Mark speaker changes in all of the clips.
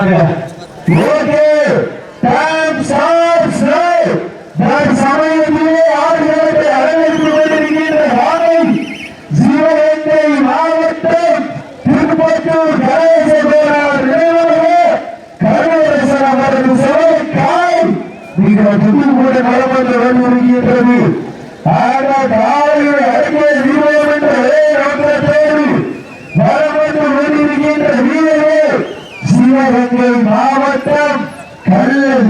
Speaker 1: பாருங்க. Okay. Time starts நான் சமயத்திலே ஆடுகளத்தை அலங்கரித்துக் கொண்டிருக்கின்ற வாகை சிவகங்கை மாவட்டம் திருப்பத்தூர் கணேசபேரார் நினைவாக கருணேசன் அவரது சிலை காய் நீங்கள் துணிவுட நலம் என்று வந்திருக்கின்றது ஆனால் காலையில் அடங்கிய வீரம் என்ற ஒரே நோக்கத்தோடு வரம் என்று வந்திருக்கின்ற வீரரே சிவகங்கை மாவட்டம் கல்லல் வீரத்தை நல்ல துணிவோட வரம் என்று வந்திருக்கிறார்கள் வீர வருவதால் ஓடிய விரிசலை பெறுவதற்கு காலையும் சிறப்பான காலை வீரர்களும் சிறப்பான வீரர்கள் சிறப்பான காலையா சிறப்பு மிக்க வீரர்களா ஆற்றல் மிக்க காலையா அறிவு மிக்க வீரர்களா ஒரு காலையா ஒன்பது வீரர்களா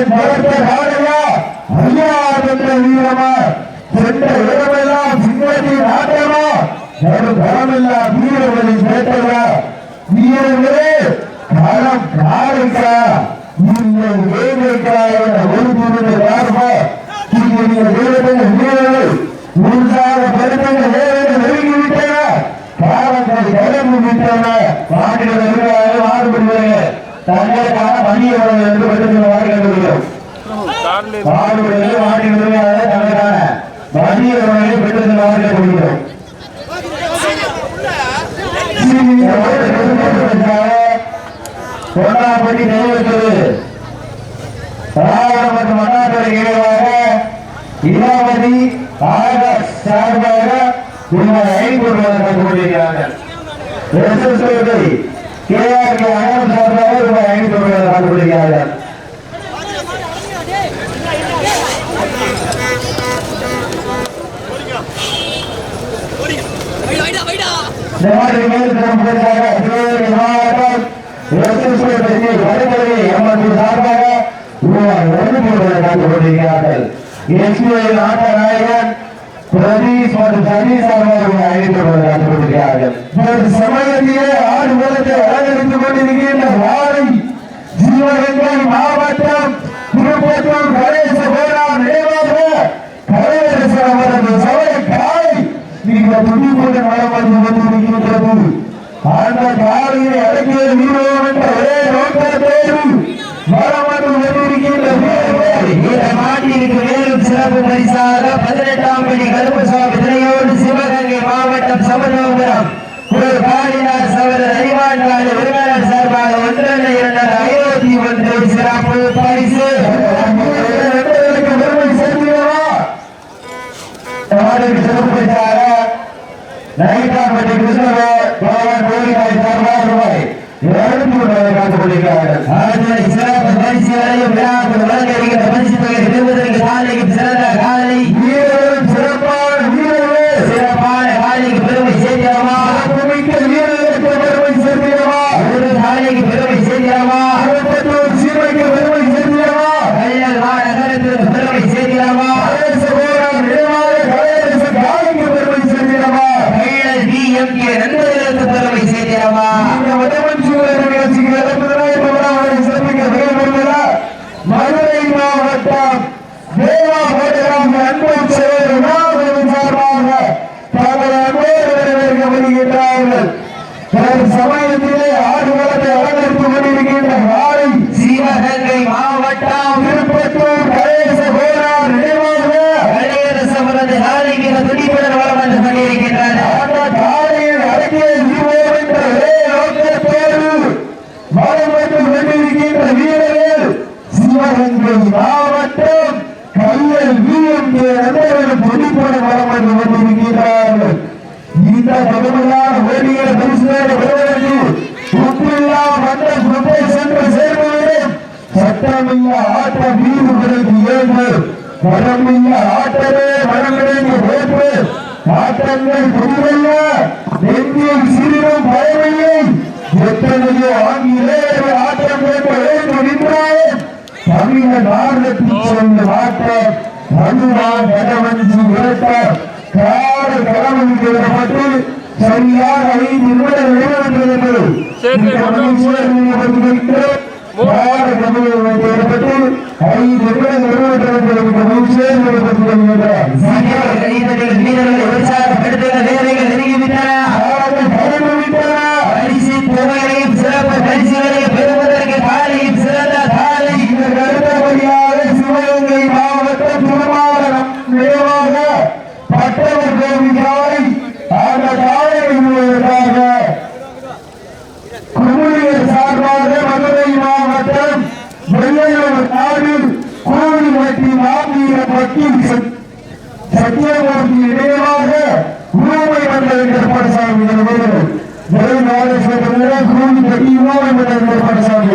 Speaker 1: கண்ணா ஐயன் காலையா ஐயா என்ற வீரமா? சென்ற இடமெல்லாம் சிங்கத்தின் ஆட்டமா ஒரு பலமெல்லாம் வீரர்களின் வீரர்களே காலைக்கா? நீங்கள் வேலைக்கா? என்ற ஒரு பொருளை பார்ப்பா நீங்கள் வீரர்கள் தங்களுக்கான பணியை என்று பற்றி வாடிகள் வருகிறோம் பாடுபடுவது வாடி வருவதாக தனக்கான மதிய உணவை பெற்று வாங்க கொள்கிறோம் கொண்டாப்பட்டி நிறைவேற்றது ராவண மற்றும் அண்ணாதுறை இணைவாக இலாவதி ஆகாஷ் சார்பாக ரூபாய் ஐநூறு ரூபாய் கொண்டிருக்கிறார்கள். எஸ்எஸ்ஐ கேஆர்கே சார்பாக ரூபாய் ஐநூறு ரூபாய் கொண்டிருக்கிறார்கள் இந்த மாதிரி மேல் சிறப்பாக சிவகங்கை மாவட்டம் எஸ்எஸ்ஐ பற்றி வடகரை சார்பாக ரூபாய் ஒன்று எஸ்பிஐ நாயகன் பிரதீஷ் மற்றும் சதீஷ் அவர்கள் ரூபாய் ஐநூறு ரூபாய் சமயத்திலே ஆடு மூலத்தை அலங்கரித்துக் கொண்டிருக்கின்ற வாழை சிவகங்கை மாவட்டம் திருப்பத்தூர் கணேச பேரார் நினைவாக கணேசன் அவரது சபை காலை நீங்கள் துணி கொண்டு மலம் கொண்டிருக்கின்றது அந்த காலையை அடக்கிய வீரம் என்ற ஒரே நோக்கத்தோடு கொண்டிருக்கின்ற
Speaker 2: மாட்டிற்கு மேலும் சிறப்பு பரிசாக பதினெட்டாம் கருப்பசாமி திரையோடு சிவகங்கை மாவட்டம் சமதோபுரம் ஒரு பாலினார் அவர் அறிவான் கால உரிமையாளர் சார்பாக ஒன்றரை இரண்டரை ஐநூத்தி ஒன்று சிறப்பு பரிசு.
Speaker 1: நண்பர்களுக்கு பெருமை சேர்க்கிறவா நாடுக்கு சிறப்பிற்காக நைட்டாம்பட்டி கிருஷ்ணவே பகவான் கோயிலாய் சார்பாக ரூபாய் இருநூத்தி ரூபாய் காத்துக் கொண்டிருக்கிறார்கள்.
Speaker 2: சிறப்பு வழங்க பரிசு தொகை பெறுவதற்கு சாலைக்கு சிறந்த காலை
Speaker 1: வீரர்களும் சிறப்பான வீரர்களே
Speaker 2: சிறப்பான காலைக்கு பெருமை சேர்க்கிறோமா
Speaker 1: சிறப்புமிக்க வீரர்களுக்கு பெருமை சேர்க்கிறவா
Speaker 2: ஒரு காலைக்கு பெருமை சேர்க்கிறோமா
Speaker 1: திருப்பத்தூர் சீமைக்கு பெருமை சேர்க்கிறவா
Speaker 2: கல்லல் மாநகரத்திற்கு பெருமை சேர்க்கிறோமா
Speaker 1: கணேச பேரார் நினைவாக கணேச காலைக்கு பெருமை சேர்க்கிறவா
Speaker 2: கையல் டிஎம்கே நண்பர்களுக்கு பெருமை சேர்க்கிறோமா
Speaker 1: இந்த வடமஞ்சூர் நிகழ்ச்சிக்கு இறங்குவதா என்பவரை சிறப்பிக்க விரும்புகிறா மதுரை மாவட்டம் தேவா கோட்டராம் அன்பு செயலர் உணாவின் சார்பாக தங்கள் அன்போடு வரவேற்க வருகின்றார்கள் ஒரு சமயத்திலே ஆடு வளத்தை அலங்கரித்துக் கொண்டிருக்கின்ற வாழை
Speaker 2: சிவகங்கை மாவட்டம்
Speaker 1: திருப்பத்தூர் கணேச கோரார் நினைவாக
Speaker 2: கலையரசவரது காலைக்கு துடிப்புடன் வளம் வந்து கொண்டிருக்கின்றனர்
Speaker 1: மாவட்டம் கல்லல் வீரம் நண்பர்கள் துடிப்பட மரம் வந்து கொண்டிருக்கிறார்கள் இந்த கடுமையான ஓடிய பரிசுகளை பெறுவதற்கு உப்பில்லா மன்ற சுத்தை சென்று சேர்வதுடன் சட்டமில்லா ஆட்ட வீடுகளுக்கு ஏற்பு மரமில்ல ஆட்டமே மரங்களுக்கு வேற்று ஆட்டங்கள் புரியல்ல நெஞ்சில் சிறிதும் பயமில்லை. எத்தனையோ ஆங்கிலேயர் ஆட்டம் கேட்க வேண்டும் நின்றாலும் தமிழ நாடகத்தில் சொன்ன ஆட்டம் அதுதான் கடவஞ்சி பட்டவர் கோவிலாய் அந்த காலை
Speaker 2: பட்டின் சத்தியாபாவுக்கு இடையிலாக உருவாமை
Speaker 1: வந்த
Speaker 2: எடப்பாடிசாமி
Speaker 1: மூலம் கூலி பட்டி உருவாமை வந்த எடப்பாடிசாமி